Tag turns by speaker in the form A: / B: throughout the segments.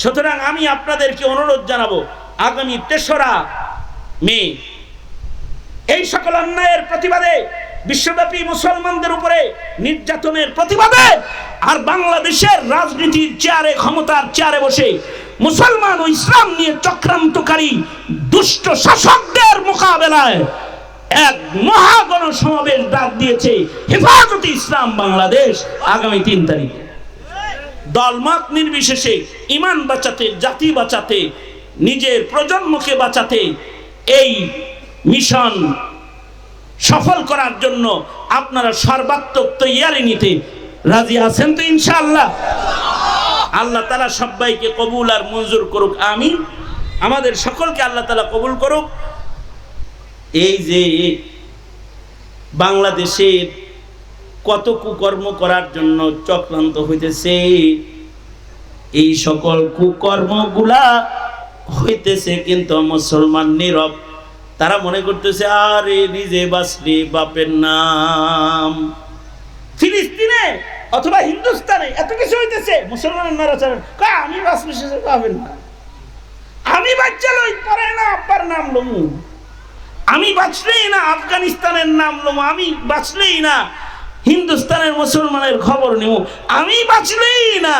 A: সুতরাং আমি আপনাদেরকে অনুরোধ জানাব, আগামী তেসরা মে, এই সকল অন্যায়ের প্রতিবাদে বিশ্বব্যাপী মুসলমানদের উপরে নির্যাতনের প্রতিবাদে আর বাংলাদেশের রাজনীতির চেয়ারে, ক্ষমতার চেয়ারে বসে মুসলমান ও ইসলাম নিয়ে চক্রান্তকারী দুষ্ট শাসকদের মোকাবেলায় এক মহাগণ সমাবেশ ডাক দিয়েছে হেফাজতে ইসলাম বাংলাদেশ আগামী তিন তারিখে। দলমত নির্বিশেষে, ইমান বাঁচাতে, জাতি বাঁচাতে, নিজের প্রজন্মকে বাঁচাতে, এই মিশন সফল করার জন্য আপনারা সর্বাত্মক তৈয়ারি নিতে রাজি আছেন তো ইনশাআল্লাহ? আল্লাহ তালা সবাইকে কবুল আর মঞ্জুর করুক আমি আমাদের সকলকে আল্লাহ তালা কবুল করুক। এই যে বাংলাদেশের কত কুকর্ম করার জন্য চক্রান্ত হইতেছে। এই সকল কুকর্মগুলা হইতেছে কিন্তু মুসলমান নীরব। তারা মনে করতেছে, আরে, নিজে বাঁচলে বাপের নাম। ফিলিস্তিনে অথবা হিন্দুস্তানে এত কিছু হইতেছে, মুসলমানের নারাচারণ কয়, আমি বাঁচলে সে পাবেন না আমি বাচ্চা লই পরে না আব্বার নাম লমু। আমি বাঁচলেই না, আফগানিস্তানের নাম লমু। আমি বাঁচলেই না হিন্দুস্তানের মুসলমানের খবর নেব আমি বাঁচলেই না।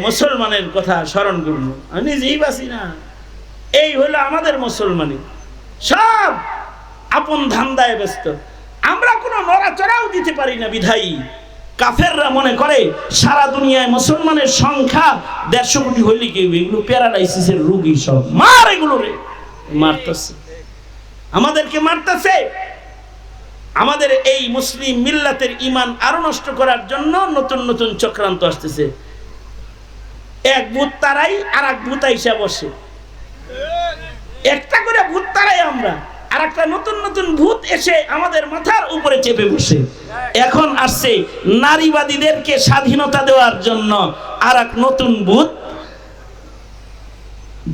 A: মুসলমানের কথা স্মরণ করব আমি নিজেই বাঁচি না। এই হলো আমাদের মুসলমানি। সব আপন ধান্দায় ব্যস্ত। আমরা কোনো নড়াচড়াও দিতে পারি না বিধায়ী। কাফেররা মনে করে, সারা দুনিয়ায় মুসলমানের সংখ্যা দেড়শো কোটি হইলে কি হইবে? এগুলো প্যারালাইসিসের রুগী সব। মার এগুলো রে। মারতেছে। আমাদেরকে মারতেছে। আমাদের এই মুসলিম মিল্লাতের ইমান আরও নষ্ট করার জন্য নতুন নতুন চক্রান্ত আসতেছে। এক ভূত তারাই আর এক ভূত আইসা বসে। একটা করে ভূত তারাই আমরা আর একটা নতুন নতুন ভূত এসে আমাদের মাথার উপরে চেপে বসে। এখন আসছে নারীবাদীদেরকে স্বাধীনতা দেওয়ার জন্য আর এক নতুন ভূত।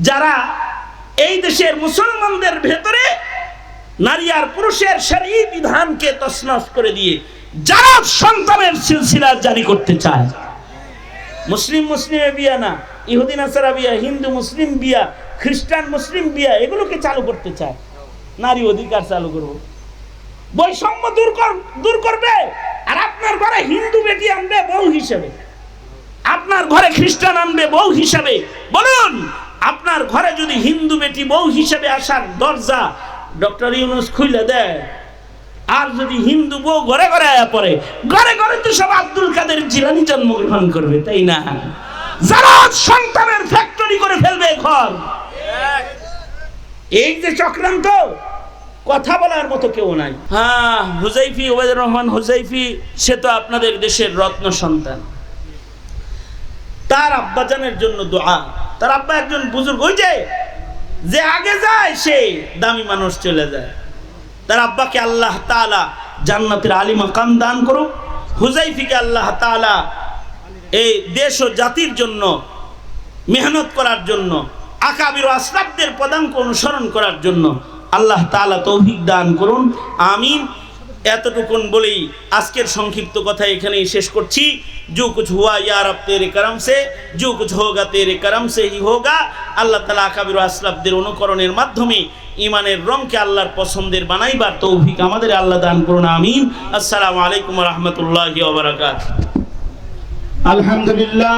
A: যারা এই দেশের মুসলমানদের ভেতরে নারী আর পুরুষের সেই বিধানকে তছনছ করে দিয়ে যারা সন্তানের সিলসিলা জারি করতে চায়, মুসলিম মুসলিমে বিয়া না ইহুদিন আসারা বিয়া, হিন্দু মুসলিম বিয়া, খ্রিস্টান মুসলিম বিয়া, এগুলোকে চালু করতে চায়। নারী অধিকার চালু করব। বৈষম্য দূর কর, দূর করবে। আর আপনার ঘরে হিন্দু বেটি আনবে বউ হিসেবে। আপনার ঘরে খ্রিস্টান আনবে বউ হিসাবে। বলুন, আপনার ঘরে যদি হিন্দু বেটি বউ হিসেবে আসার দরজা ডক্টর ইউনুস খুলে দেয়, আর যদি হিন্দু বউ ঘরে ঘরে আয়া পড়ে, ঘরে ঘরে তো সব আব্দুল কাদের জিলানি জন্মগ্রহণ করবে, তাই না? যারা সন্তানের ফ্যাক্টরি করে ফেলবে ঘর। এই যে চক্রান্ত, কথা বলার মতো কেউ নাই। হ্যাঁ হুজাইফি, ওবায়দুর রহমান হুজাইফি, সে তো আপনাদের দেশের রত্ন সন্তান। তার আব্বাজানের জন্য দোয়া। তার আব্বা একজন বুজুর্গ, ওই যে যে আগে যায় সে দামি মানুষ চলে যায়। তার আব্বাকে আল্লাহ তালা জান্নাতের আলী মাকাম দান করুক। হুজাইফিকে আল্লাহ তালা এই দেশ ও জাতির জন্য মেহনত করার জন্য, আকাবির আশ্রাবদের পদাঙ্ক অনুসরণ করার জন্য আল্লাহ তালা তৌফিক দান করুন। আমিন। এতটুকুন বলেই আজকের সংক্ষিপ্ত কথা এখানেই শেষ করছি जो कुछ हुआ या रब तेरे करम से जो कुछ होगा तेरे करम से ही होगा আল্লাহ তালা আকাবির আসলাফদের অনুকরণের মাধ্যমে ইমানের রংকে আল্লাহর পছন্দের বানাইবার তৌফিক আমাদের আল্লাহ দান করুন আমিন আসসালামু আলাইকুম রহমতুল্লাহ বারাকাত
B: আলহামদুলিল্লাহ